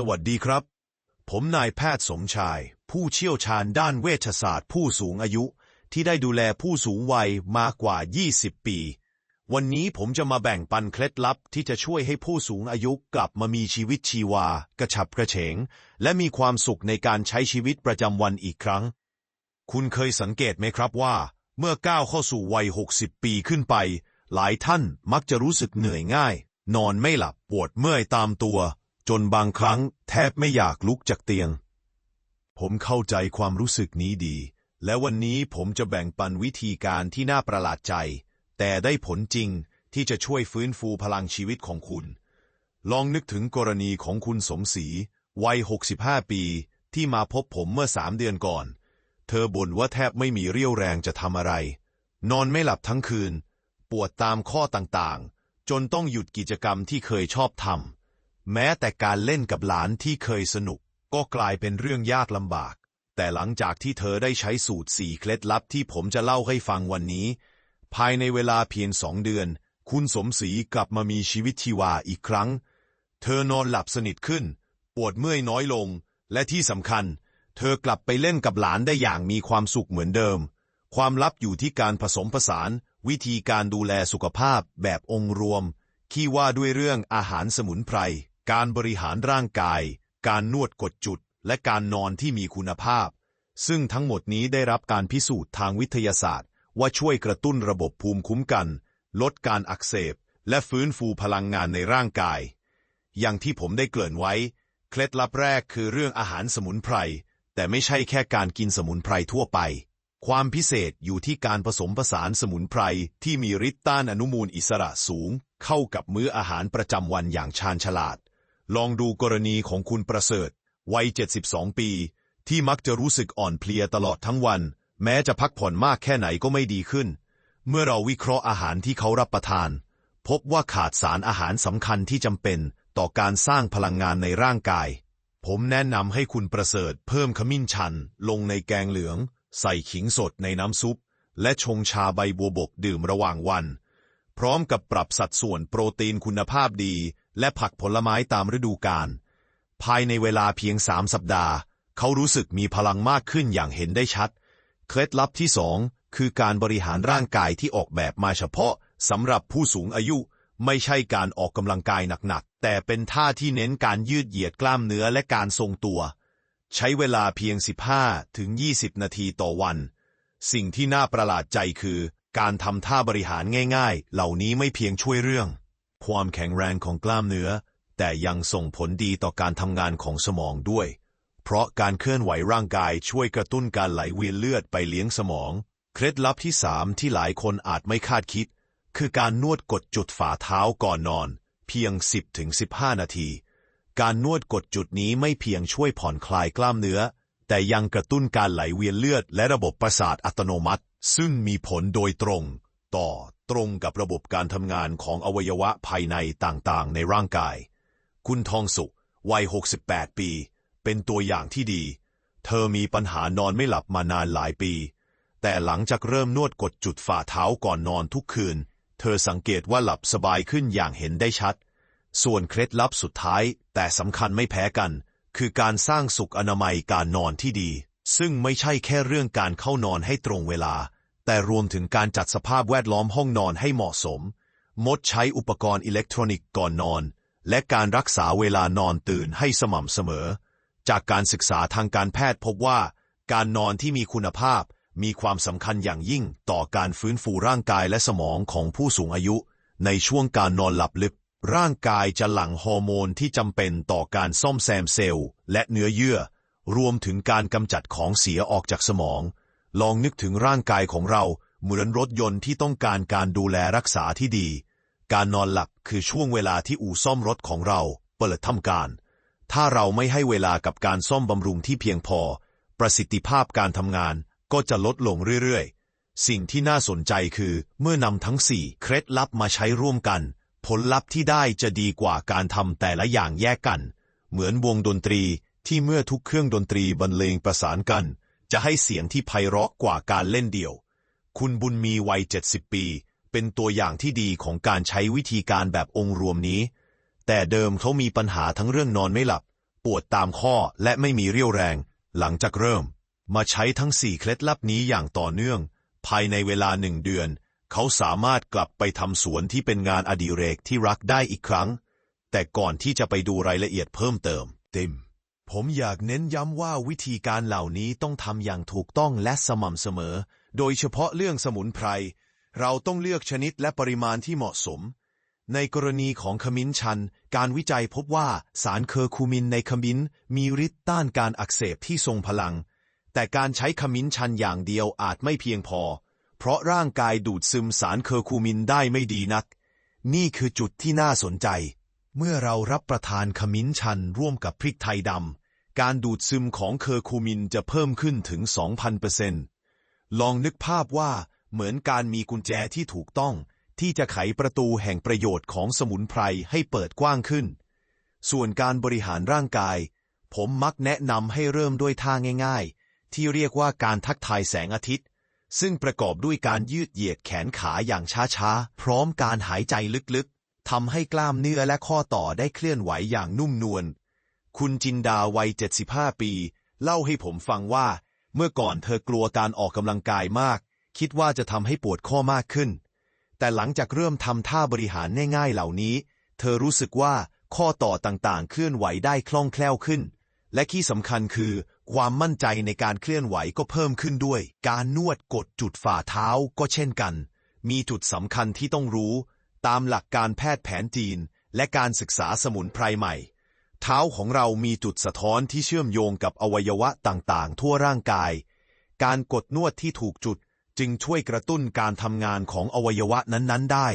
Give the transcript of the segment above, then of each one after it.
สวัสดีครับ ผมนายแพทย์สมชาย ผู้เชี่ยวชาญด้านเวชศาสตร์ผู้สูงอายุ ที่ได้ดูแลผู้สูงวัยมากกว่า 20 ปี วันนี้ผมจะมาแบ่งปันเคล็ดลับที่จะช่วยให้ผู้สูงอายุกลับมามีชีวิตชีวา กระฉับกระเฉง และมีความสุขในการใช้ชีวิตประจำวันอีกครั้ง คุณเคยสังเกตไหมครับว่า เมื่อก้าวเข้าสู่วัย 60 ปีขึ้นไป หลายท่านมักจะรู้สึกเหนื่อยง่าย นอนไม่หลับปวดเมื่อยตามตัว จนบางครั้งแทบไม่อยากลุกจากเตียง ผมเข้าใจความรู้สึกนี้ดี และวันนี้ผมจะแบ่งปันวิธีการที่น่าประหลาดใจ แต่ได้ผลจริงที่จะช่วยฟื้นฟูพลังชีวิตของคุณ ลองนึกถึงกรณีของคุณสมศรีวัย 65 ปี ที่มาพบผมเมื่อสามเดือนก่อน เธอบ่นว่าแทบไม่มีเรี่ยวแรงจะทำอะไร นอนไม่หลับทั้งคืน ปวดตามข้อต่างๆ จนต้องหยุดกิจกรรมที่เคยชอบทำ แม้แต่การเล่นกับหลานที่เคยสนุก ก็กลายเป็นเรื่องยากลำบาก แต่หลังจากที่เธอได้ใช้สูตรสี่เคล็ดลับที่ผมจะเล่าให้ฟังวันนี้ ภายในเวลาเพียงสองเดือน คุณสมศรีกลับมามีชีวิตชีวาอีกครั้ง เธอนอนหลับสนิทขึ้น ปวดเมื่อยน้อยลง และที่สำคัญ เธอกลับไปเล่นกับหลานได้อย่างมีความสุขเหมือนเดิม ความลับอยู่ที่การผสมผสาน วิธีการดูแลสุขภาพแบบองค์รวมที่ว่าด้วยเรื่องอาหารสมุนไพร การบริหารร่างกาย การนวดกดจุด และการนอนที่มีคุณภาพ ซึ่งทั้งหมดนี้ได้รับการพิสูจน์ทางวิทยาศาสตร์ ว่าช่วยกระตุ้นระบบภูมิคุ้มกัน ลดการอักเสบ และฟื้นฟูพลังงานในร่างกาย อย่างที่ผมได้เกริ่นไว้ เคล็ดลับแรกคือเรื่องอาหารสมุนไพร แต่ไม่ใช่แค่การกินสมุนไพรทั่วไป ความพิเศษอยู่ที่การผสมผสานสมุนไพรที่มีฤทธิ์ต้านอนุมูลอิสระสูง เข้ากับมื้ออาหารประจำวันอย่างชาญฉลาด ลองดูกรณีของคุณประเสริฐ วัย 72 ปี ที่มักจะรู้สึกอ่อนเพลียตลอดทั้งวัน แม้จะพักผ่อนมากแค่ไหนก็ไม่ดีขึ้น เมื่อเราวิเคราะห์อาหารที่เขารับประทาน พบว่าขาดสารอาหารสำคัญที่จำเป็นต่อการสร้างพลังงานในร่างกาย ผมแนะนำให้คุณประเสริฐเพิ่มขมิ้นชัน ลงในแกงเหลือง ใส่ขิงสดในน้ำซุป และชงชาใบบัวบกดื่มระหว่างวัน พร้อมกับปรับสัดส่วนโปรตีนคุณภาพดี และผักผลไม้ตามฤดูกาลภายในเวลาเพียงสามสัปดาห์ เขารู้สึกมีพลังมากขึ้นอย่างเห็นได้ชัด เคล็ดลับที่สองคือการบริหารร่างกายที่ออกแบบมาเฉพาะสำหรับผู้สูงอายุ ไม่ใช่การออกกำลังกายหนักๆ แต่เป็นท่าที่เน้นการยืดเหยียดกล้ามเนื้อและการทรงตัว ใช้เวลาเพียง 15 ถึง 20 นาทีต่อวัน สิ่งที่น่าประหลาดใจคือ การทำท่าบริหารง่าย ๆ เหล่านี้ไม่เพียงช่วยเรื่อง ความแข็งแรงของกล้ามเนื้อ แต่ยังส่งผลดีต่อการทำงานของสมองด้วย เพราะการเคลื่อนไหวร่างกายช่วยกระตุ้นการไหลเวียนเลือดไปเลี้ยงสมอง เคล็ดลับที่สามที่หลายคนอาจไม่คาดคิด คือการนวดกดจุดฝ่าเท้าก่อนนอน เพียง 10-15 นาที การนวดกดจุดนี้ไม่เพียงช่วยผ่อนคลายกล้ามเนื้อ แต่ยังกระตุ้นการไหลเวียนเลือด และระบบประสาทอัตโนมัติ ซึ่งมีผลโดยตรง ต่อ ตรงกับระบบการทำงานของอวัยวะภายในต่างๆ ในร่างกาย คุณทองสุข วัย 68 ปี เป็นตัวอย่างที่ดี เธอมีปัญหานอนไม่หลับมานานหลายปี แต่หลังจากเริ่มนวดกดจุดฝ่าเท้าก่อนนอนทุกคืน เธอสังเกตว่าหลับสบายขึ้นอย่างเห็นได้ชัด ส่วนเคล็ดลับสุดท้าย แต่สำคัญไม่แพ้กัน คือการสร้างสุขอนามัยการนอนที่ดี ซึ่งไม่ใช่แค่เรื่องการเข้านอนให้ตรงเวลา แต่รวมถึงการจัดสภาพแวดล้อมห้องนอนให้เหมาะสม งดใช้อุปกรณ์อิเล็กทรอนิกส์ก่อนนอน และการรักษาเวลานอนตื่นให้สม่ำเสมอ จากการศึกษาทางการแพทย์พบว่า การนอนที่มีคุณภาพมีความสำคัญอย่างยิ่งต่อการฟื้นฟูร่างกายและสมองของผู้สูงอายุ ในช่วงการนอนหลับลึก ร่างกายจะหลั่งฮอร์โมนที่จำเป็นต่อการซ่อมแซมเซลล์ และเนื้อเยื่อ รวมถึงการกำจัดของเสียออกจากสมอง ลองนึกถึงร่างกายของเราเหมือนรถยนต์ที่ต้องการการดูแลรักษาที่ดี การนอนหลับคือช่วงเวลาที่อู่ซ่อมรถของเราเปิดทำการ ถ้าเราไม่ให้เวลากับการซ่อมบำรุงที่เพียงพอ ประสิทธิภาพการทำงานก็จะลดลงเรื่อยๆ สิ่งที่น่าสนใจคือเมื่อนำทั้งสี่เคล็ดลับมาใช้ร่วมกัน ผลลัพธ์ที่ได้จะดีกว่าการทำแต่ละอย่างแยกกัน เหมือนวงดนตรีที่เมื่อทุกเครื่องดนตรีบรรเลงประสานกัน จะให้เสียงที่ไพเราะกว่าการเล่นเดี่ยว คุณบุญมีวัย 70 ปี เป็นตัวอย่างที่ดีของการใช้วิธีการแบบองค์รวมนี้ แต่เดิมเขามีปัญหาทั้งเรื่องนอนไม่หลับปปวดตามข้อและไม่มีเรี่ยวแรง หลังจากเริ่ม มาใช้ทั้งสี่เคล็ดลับนี้อย่างต่อเนื่อง ภายในเวลาหนึ่งเดือน เขาสามารถกลับไปทำสวนที่เป็นงานอดิเรกที่รักได้อีกครั้ง แต่ก่อนที่จะไปดูรายละเอียดเพิ่มเติม เต็ม ผมอยากเน้นย้ำว่าวิธีการเหล่านี้ต้องทำอย่างถูกต้องและสม่ำเสมอ โดยเฉพาะเรื่องสมุนไพร เราต้องเลือกชนิดและปริมาณที่เหมาะสม ในกรณีของขมิ้นชัน การวิจัยพบว่าสารเคอร์คูมินในขมิ้นมีฤทธิ์ต้านการอักเสบที่ทรงพลัง แต่การใช้ขมิ้นชันอย่างเดียวอาจไม่เพียงพอ เพราะร่างกายดูดซึมสารเคอร์คูมินได้ไม่ดีนัก นี่คือจุดที่น่าสนใจ เมื่อเรารับประทานขมิ้นชันร่วมกับพริกไทยดำ การดูดซึมของเคอร์คูมินจะเพิ่มขึ้นถึง 2,000%ลองนึกภาพว่าเหมือนการมีกุญแจที่ถูกต้อง ที่จะไขประตูแห่งประโยชน์ของสมุนไพรให้เปิดกว้างขึ้น ส่วนการบริหารร่างกาย ผมมักแนะนำให้เริ่มด้วยท่าง่าย ๆ ที่เรียกว่าการทักทายแสงอาทิตย์ ซึ่งประกอบด้วยการยืดเหยียดแขนขาอย่างช้าๆ พร้อมการหายใจลึกๆ ทำให้กล้ามเนื้อและข้อต่อได้เคลื่อนไหวอย่างนุ่มนวล คุณจินดาวัย 75 ปี เล่าให้ผมฟังว่า เมื่อก่อนเธอกลัวการออกกำลังกายมาก คิดว่าจะทำให้ปวดข้อมากขึ้น แต่หลังจากเริ่มทำท่าบริหารง่ายๆเหล่านี้ เธอรู้สึกว่าข้อต่อต่างๆ เคลื่อนไหวได้คล่องแคล่วขึ้น และที่สำคัญคือ ความมั่นใจในการเคลื่อนไหวก็เพิ่มขึ้นด้วย การนวดกดจุดฝ่าเท้าก็เช่นกัน มีจุดสำคัญที่ต้องรู้ ตามหลักการแพทย์แผนจีน และการศึกษาสมุนไพรใหม่ เท้าของเรามีจุดสะท้อนที่เชื่อมโยงกับอวัยวะต่างๆ ทั่วร่างกาย การกดนวดที่ถูกจุดจึงช่วยกระตุ้นการทำงานของอวัยวะนั้นๆ ได้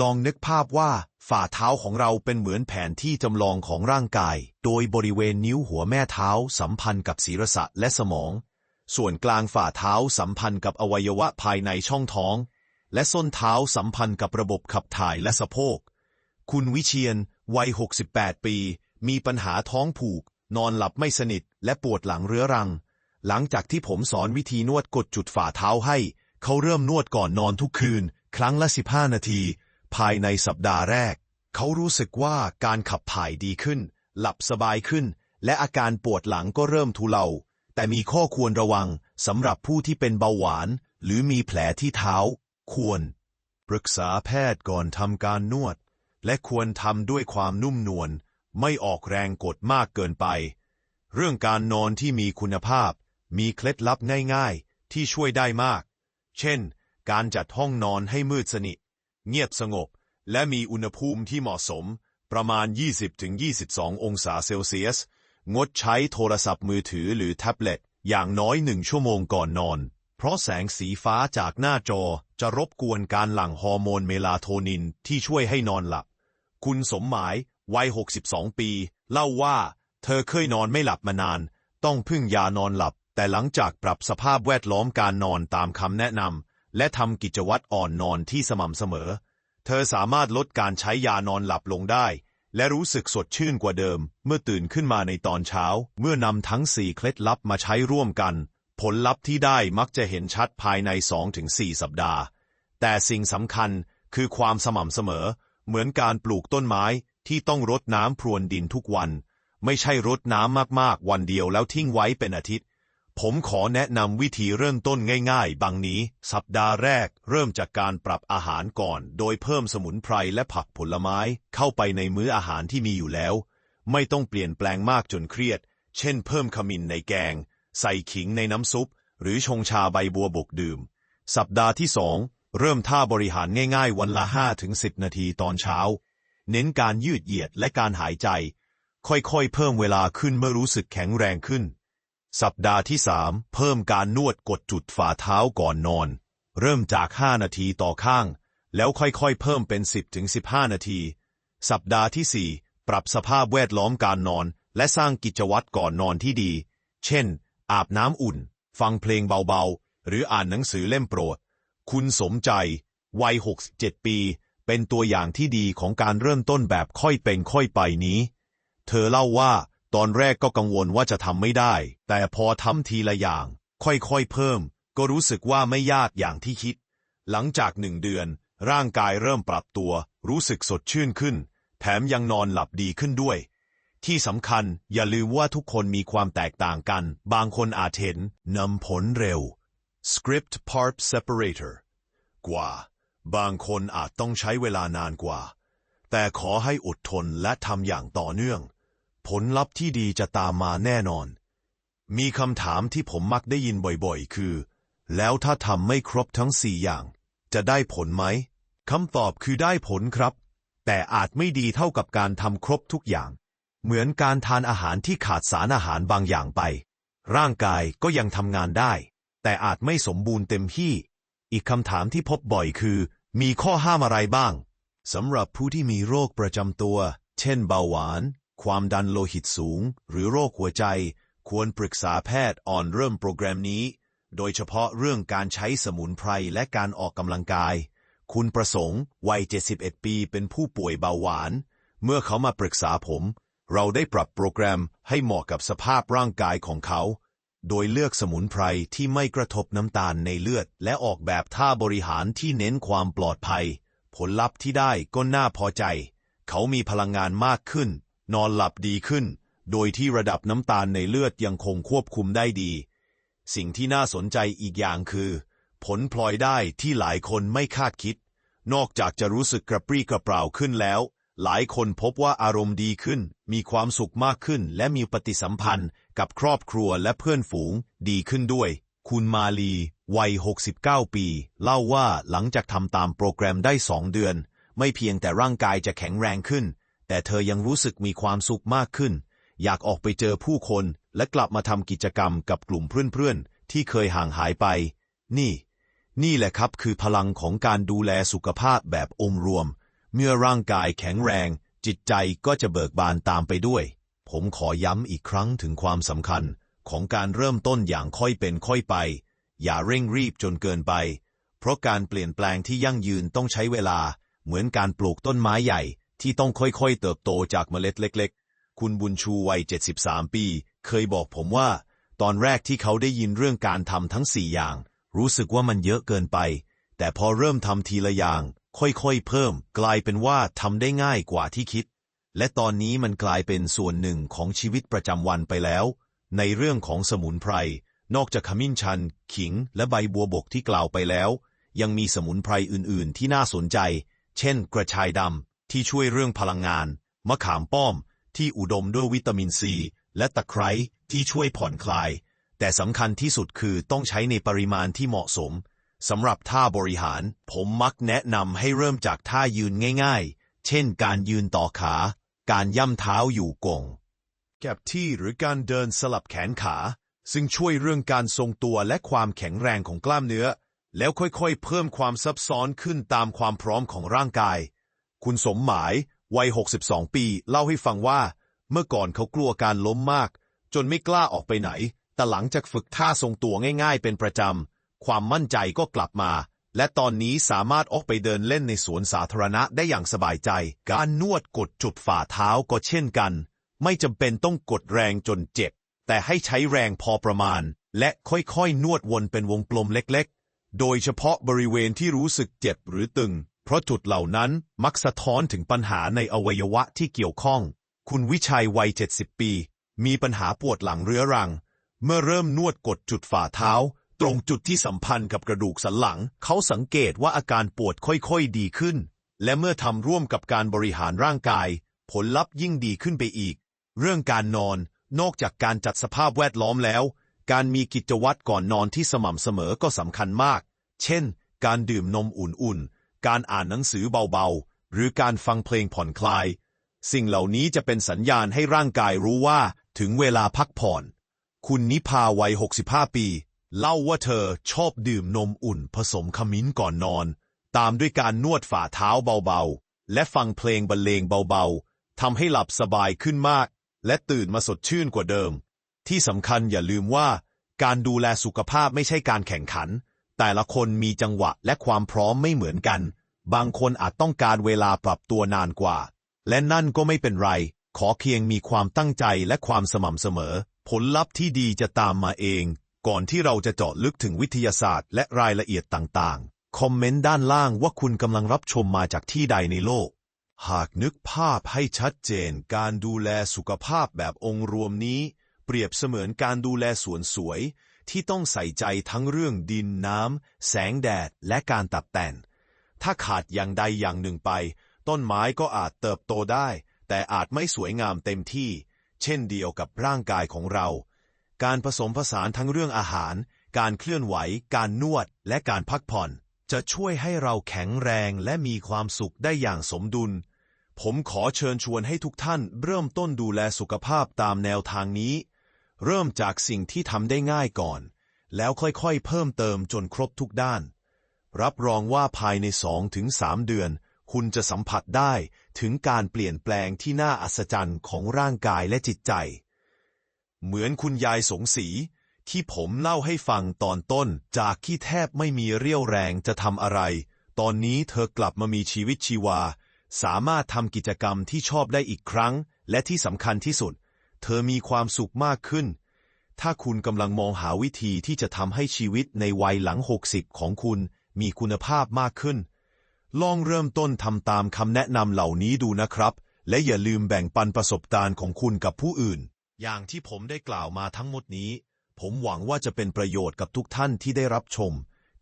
ลองนึกภาพว่าฝ่าเท้าของเราเป็นเหมือนแผนที่จำลองของร่างกาย โดยบริเวณนิ้วหัวแม่เท้า สัมพันธ์กับศีรษะและสมอง ส่วนกลางฝ่าเท้าสัมพันธ์กับอวัยวะภายในช่องท้อง และส้นเท้าสัมพันธ์กับระบบขับถ่ายและสะโพก คุณวิเชียน วัย 68 ปี มีปัญหาท้องผูก นอนหลับไม่สนิท และปวดหลังเรื้อรัง หลังจากที่ผมสอนวิธีนวดกดจุดฝ่าเท้าให้ เขาเริ่มนวดก่อนนอนทุกคืน ครั้งละ 15 นาที ภายในสัปดาห์แรก เขารู้สึกว่าการขับถ่ายดีขึ้น หลับสบายขึ้น และอาการปวดหลังก็เริ่มทุเลา แต่มีข้อควรระวังสำหรับผู้ที่เป็นเบาหวาน หรือมีแผลที่เท้า ควร ปรึกษาแพทย์ก่อนทำการนวด และควรทำด้วยความนุ่มนวลไม่ออกแรงกดมากเกินไป เรื่องการนอนที่มีคุณภาพ มีเคล็ดลับง่ายๆ ที่ช่วยได้มาก เช่น การจัดห้องนอนให้มืดสนิท เงียบสงบ และมีอุณหภูมิที่เหมาะสม ประมาณ 20-22 องศาเซลเซียส งดใช้โทรศัพท์มือถือหรือแท็บเล็ตอย่างน้อยหนึ่งชั่วโมงก่อนนอน เพราะแสงสีฟ้าจากหน้าจอจะรบกวนการหลั่งฮอร์โมนเมลาโทนินที่ช่วยให้นอนหลับ คุณสมหมาย วัย 62 ปี เล่าว่า เธอเคยนอนไม่หลับมานาน ต้องพึ่งยานอนหลับ แต่หลังจากปรับสภาพแวดล้อมการนอนตามคำแนะนำและทำกิจวัตรอ่อนนอนที่สม่ำเสมอ เธอสามารถลดการใช้ยานอนหลับลงได้ และรู้สึกสดชื่นกว่าเดิม เมื่อตื่นขึ้นมาในตอนเช้า เมื่อนำทั้งสี่เคล็ดลับมาใช้ร่วมกัน ผลลัพธ์ที่ได้มักจะเห็นชัดภายใน 2-4 สัปดาห์ แต่สิ่งสำคัญคือความสม่ำเสมอ เหมือนการปลูกต้นไม้ที่ต้องรดน้ำพรวนดินทุกวัน ไม่ใช่รดน้ำมากๆ วันเดียวแล้วทิ้งไว้เป็นอาทิตย์ ผมขอแนะนำวิธีเริ่มต้นง่ายๆ บางนี้ สัปดาห์แรก เริ่มจากการปรับอาหารก่อน โดยเพิ่มสมุนไพรและผักผลไม้เข้าไปในมื้ออาหารที่มีอยู่แล้ว ไม่ต้องเปลี่ยนแปลงมากจนเครียด เช่น เพิ่มขมิ้นในแกง ใส่ขิงในน้ำซุป หรือชงชาใบบัวบกดื่ม สัปดาห์ที่สองเริ่มท่าบริหารง่ายๆ วันละ 5-10 นาทีตอนเช้า เน้นการยืดเหยียดและการหายใจ ค่อยๆ เพิ่มเวลาขึ้นเมื่อรู้สึกแข็งแรงขึ้น สัปดาห์ที่สามเพิ่มการนวดกดจุดฝ่าเท้าก่อนนอน เริ่มจาก 5 นาทีต่อข้าง แล้วค่อยๆ เพิ่มเป็น 10-15 นาที สัปดาห์ที่ 4 ปรับสภาพแวดล้อมการนอน และสร้างกิจวัตรก่อนนอนที่ดี เช่น อาบน้ำอุ่น ฟังเพลงเบาๆ หรืออ่านหนังสือเล่มโปรด คุณสมใจ วัย 67 ปี เป็นตัวอย่างที่ดีของการเริ่มต้นแบบค่อยเป็นค่อยไปนี้ เธอเล่าว่าตอนแรกก็กังวลว่าจะทำไม่ได้ แต่พอทำทีละอย่าง ค่อยๆเพิ่ม ก็รู้สึกว่าไม่ยากอย่างที่คิด หลังจากหนึ่งเดือน ร่างกายเริ่มปรับตัว รู้สึกสดชื่นขึ้น แถมยังนอนหลับดีขึ้นด้วย ที่สำคัญอย่าลืมว่าทุกคนมีความแตกต่างกัน บางคนอาจเห็นนำผลเร็ว script part separator กว่า บางคนอาจต้องใช้เวลานานกว่า แต่ขอให้อดทนและทำอย่างต่อเนื่อง ผลลัพธ์ที่ดีจะตามมาแน่นอน มีคำถามที่ผมมักได้ยินบ่อยๆ คือ แล้วถ้าทำไม่ครบทั้งสี่อย่าง จะได้ผลไหมคำตอบคือได้ผลครับ แต่อาจไม่ดีเท่ากับการทำครบทุกอย่าง เหมือนการทานอาหารที่ขาดสารอาหารบางอย่างไป ร่างกายก็ยังทำงานได้ แต่อาจไม่สมบูรณ์เต็มที่ อีกคำถามที่พบบ่อยคือ มีข้อห้ามอะไรบ้างสำหรับผู้ที่มีโรคประจำตัว เช่นเบาหวาน ความดันโลหิตสูง หรือโรคหัวใจ ควรปรึกษาแพทย์อ่อนเริ่มโปรแกรมนี้ โดยเฉพาะเรื่องการใช้สมุนไพรและการออกกำลังกาย คุณประสงค์ วัย 71 ปีเป็นผู้ป่วยเบาหวาน เมื่อเขามาปรึกษาผม เราได้ปรับโปรแกรมให้เหมาะกับสภาพร่างกายของเขา โดยเลือกสมุนไพรที่ไม่กระทบน้ำตาลในเลือด และออกแบบท่าบริหารที่เน้นความปลอดภัย ผลลัพธ์ที่ได้ก็น่าพอใจ เขามีพลังงานมากขึ้น นอนหลับดีขึ้น โดยที่ระดับน้ำตาลในเลือดยังคงควบคุมได้ดี สิ่งที่น่าสนใจอีกอย่างคือ ผลพลอยได้ที่หลายคนไม่คาดคิด นอกจากจะรู้สึกกระปรี้กระเปร่าขึ้นแล้ว หลายคนพบว่าอารมณ์ดีขึ้น มีความสุขมากขึ้น และมีปฏิสัมพันธ์กับครอบครัวและเพื่อนฝูงดีขึ้นด้วย คุณมาลี วัย 69 ปี เล่าว่าหลังจากทำตามโปรแกรมได้สองเดือน ไม่เพียงแต่ร่างกายจะแข็งแรงขึ้น แต่เธอยังรู้สึกมีความสุขมากขึ้น อยากออกไปเจอผู้คน และกลับมาทำกิจกรรมกับกลุ่มเพื่อนๆ ที่เคยห่างหายไป นี่ นี่แหละครับคือพลังของการดูแลสุขภาพแบบองค์รวม เมื่อร่างกายแข็งแรง จิตใจก็จะเบิกบานตามไปด้วย ผมขอย้ำอีกครั้งถึงความสำคัญของการเริ่มต้นอย่างค่อยเป็นค่อยไป อย่าเร่งรีบจนเกินไป เพราะการเปลี่ยนแปลงที่ยั่งยืนต้องใช้เวลา เหมือนการปลูกต้นไม้ใหญ่ที่ต้องค่อยๆ เติบโตจากเมล็ดเล็ก ๆ คุณบุญชูวัย 73 ปี เคยบอกผมว่า ตอนแรกที่เขาได้ยินเรื่องการทำทั้งสี่อย่าง รู้สึกว่ามันเยอะเกินไป แต่พอเริ่มทำทีละอย่าง ค่อยๆ เพิ่ม กลายเป็นว่าทำได้ง่ายกว่าที่คิด และตอนนี้มันกลายเป็นส่วนหนึ่งของชีวิตประจำวันไปแล้ว ในเรื่องของสมุนไพร นอกจากขมิ้นชัน ขิง และใบบัวบกที่กล่าวไปแล้ว ยังมีสมุนไพรอื่นๆ ที่น่าสนใจ เช่น กระชายดำที่ช่วยเรื่องพลังงาน มะขามป้อม ที่อุดมด้วยวิตามินซี และตะไคร้ที่ช่วยผ่อนคลาย แต่สำคัญที่สุดคือต้องใช้ในปริมาณที่เหมาะสม สำหรับท่าบริหาร ผมมักแนะนำให้เริ่มจากท่ายืนง่าย ๆ เช่น การยืนต่อขา การย่ำเท้าอยู่กงแก็บที่หรือการเดินสลับแขนขา ซึ่งช่วยเรื่องการทรงตัวและความแข็งแรงของกล้ามเนื้อ แล้วค่อยๆ เพิ่มความซับซ้อนขึ้นตามความพร้อมของร่างกาย คุณสมหมายวัย 62 ปี เล่าให้ฟังว่า เมื่อก่อนเขากลัวการล้มมาก จนไม่กล้าออกไปไหน แต่หลังจากฝึกท่าทรงตัวง่าย ๆ เป็นประจำ ความมั่นใจก็กลับมา และตอนนี้สามารถออกไปเดินเล่นในสวนสาธารณะได้อย่างสบายใจ การนวดกดจุดฝ่าเท้าก็เช่นกัน ไม่จำเป็นต้องกดแรงจนเจ็บ แต่ให้ใช้แรงพอประมาณ และค่อยๆ นวดวนเป็นวงกลมเล็กๆ โดยเฉพาะบริเวณที่รู้สึกเจ็บหรือตึง เพราะจุดเหล่านั้นมักสะท้อนถึงปัญหาในอวัยวะที่เกี่ยวข้อง คุณวิชัยวัย 70 ปี มีปัญหาปวดหลังเรื้อรัง เมื่อเริ่มนวดกดจุดฝ่าเท้า ตรงจุดที่สัมพันธ์กับกระดูกสันหลัง เขาสังเกตว่าอาการปวดค่อยๆดีขึ้น และเมื่อทำร่วมกับการบริหารร่างกาย ผลลัพธ์ยิ่งดีขึ้นไปอีก เรื่องการนอน นอกจากการจัดสภาพแวดล้อมแล้ว การมีกิจวัตรก่อนนอนที่สม่ำเสมอก็สำคัญมาก เช่น การดื่มนมอุ่นๆ การอ่านหนังสือเบาๆ หรือการฟังเพลงผ่อนคลาย สิ่งเหล่านี้จะเป็นสัญญาณให้ร่างกายรู้ว่าถึงเวลาพักผ่อน คุณนิพาวัย 65 ปี เล่าว่าเธอชอบดื่มนมอุ่นผสมขมิ้นก่อนนอน ตามด้วยการนวดฝ่าเท้าเบาๆ และฟังเพลงบรรเลงเบาๆทำให้หลับสบายขึ้นมาก และตื่นมาสดชื่นกว่าเดิม ที่สำคัญอย่าลืมว่า การดูแลสุขภาพไม่ใช่การแข่งขัน แต่ละคนมีจังหวะและความพร้อมไม่เหมือนกัน บางคนอาจต้องการเวลาปรับตัวนานกว่า และนั่นก็ไม่เป็นไร ขอเพียงมีความตั้งใจและความสม่ำเสมอ ผลลัพธ์ที่ดีจะตามมาเอง ก่อนที่เราจะเจาะลึกถึงวิทยาศาสตร์และรายละเอียดต่างๆ คอมเมนต์ด้านล่างว่าคุณกำลังรับชมมาจากที่ใดในโลก หากนึกภาพให้ชัดเจน การดูแลสุขภาพแบบองค์รวมนี้ เปรียบเสมือนการดูแลสวนสวย ที่ต้องใส่ใจทั้งเรื่องดินน้ำ แสงแดด และการตัดแต่ง ถ้าขาดอย่างใดอย่างหนึ่งไป ต้นไม้ก็อาจเติบโตได้ แต่อาจไม่สวยงามเต็มที่ เช่นเดียวกับร่างกายของเรา การผสมผสานทั้งเรื่องอาหาร การเคลื่อนไหว การนวด และการพักผ่อน จะช่วยให้เราแข็งแรงและมีความสุขได้อย่างสมดุล ผมขอเชิญชวนให้ทุกท่าน เริ่มต้นดูแลสุขภาพตามแนวทางนี้ เริ่มจากสิ่งที่ทำได้ง่ายก่อน แล้วค่อยๆ เพิ่มเติมจนครบทุกด้าน รับรองว่าภายใน 2-3 เดือน คุณจะสัมผัสได้ถึงการเปลี่ยนแปลงที่น่าอัศจรรย์ของร่างกายและจิตใจ เหมือนคุณยายสงศรีที่ผมเล่าให้ฟังตอนต้น จากที่แทบไม่มีเรี่ยวแรงจะทำอะไร ตอนนี้เธอกลับมามีชีวิตชีวา สามารถทำกิจกรรมที่ชอบได้อีกครั้ง และที่สำคัญที่สุด เธอมีความสุขมากขึ้น ถ้าคุณกำลังมองหาวิธีที่จะทำให้ชีวิตในวัยหลัง 60 ของคุณมีคุณภาพมากขึ้น ลองเริ่มต้นทำตามคำแนะนำเหล่านี้ดูนะครับ และอย่าลืมแบ่งปันประสบการณ์ของคุณกับผู้อื่น อย่างที่ผมได้กล่าวมาทั้งหมดนี้ ผมหวังว่าจะเป็นประโยชน์กับทุกท่านที่ได้รับชม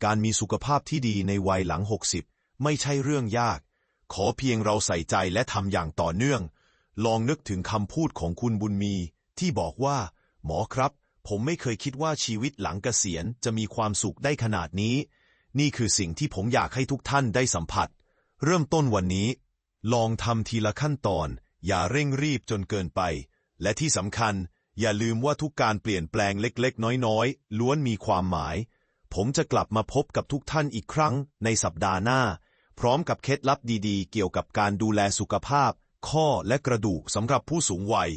การมีสุขภาพที่ดีในวัยหลัง 60 ไม่ใช่เรื่องยาก ขอเพียงเราใส่ใจและทำอย่างต่อเนื่อง ลองนึกถึงคำพูดของคุณบุญมี ที่บอกว่า หมอครับ ผมไม่เคยคิดว่าชีวิตหลังเกษียณจะมีความสุขได้ขนาดนี้ นี่คือสิ่งที่ผมอยากให้ทุกท่านได้สัมผัส เริ่มต้นวันนี้ ลองทำทีละขั้นตอน อย่าเร่งรีบจนเกินไป และที่สำคัญ อย่าลืมว่าทุกการเปลี่ยนแปลงเล็กๆ น้อยๆ ล้วนมีความหมาย ผมจะกลับมาพบกับทุกท่านอีกครั้งในสัปดาห์หน้า พร้อมกับเคล็ดลับดีๆ เกี่ยวกับการดูแลสุขภาพ ข้อและกระดูกสำหรับผู้สูงวัย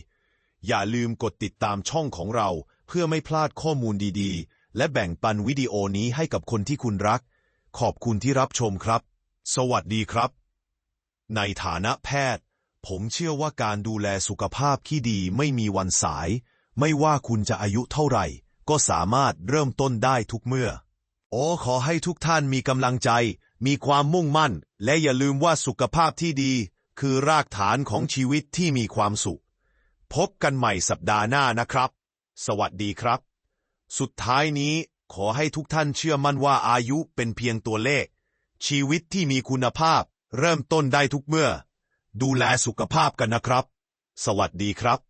อย่าลืมกดติดตามช่องของเรา เพื่อไม่พลาดข้อมูลดีๆ และแบ่งปันวิดีโอนี้ให้กับคนที่คุณรัก ขอบคุณที่รับชมครับ สวัสดีครับ ในฐานะแพทย์ ผมเชื่อว่าการดูแลสุขภาพที่ดีไม่มีวันสาย ไม่ว่าคุณจะอายุเท่าไหร่ ก็สามารถเริ่มต้นได้ทุกเมื่อ โอ้ขอให้ทุกท่านมีกำลังใจ มีความมุ่งมั่น และอย่าลืมว่าสุขภาพที่ดี คือรากฐานของชีวิตที่มีความสุข พบกันใหม่สัปดาห์หน้านะครับ สวัสดีครับ สุดท้ายนี้ขอให้ทุกท่านเชื่อมั่นว่าอายุเป็นเพียงตัวเลข ชีวิตที่มีคุณภาพ เริ่มต้นได้ทุกเมื่อ ดูแลสุขภาพกันนะครับ สวัสดีครับ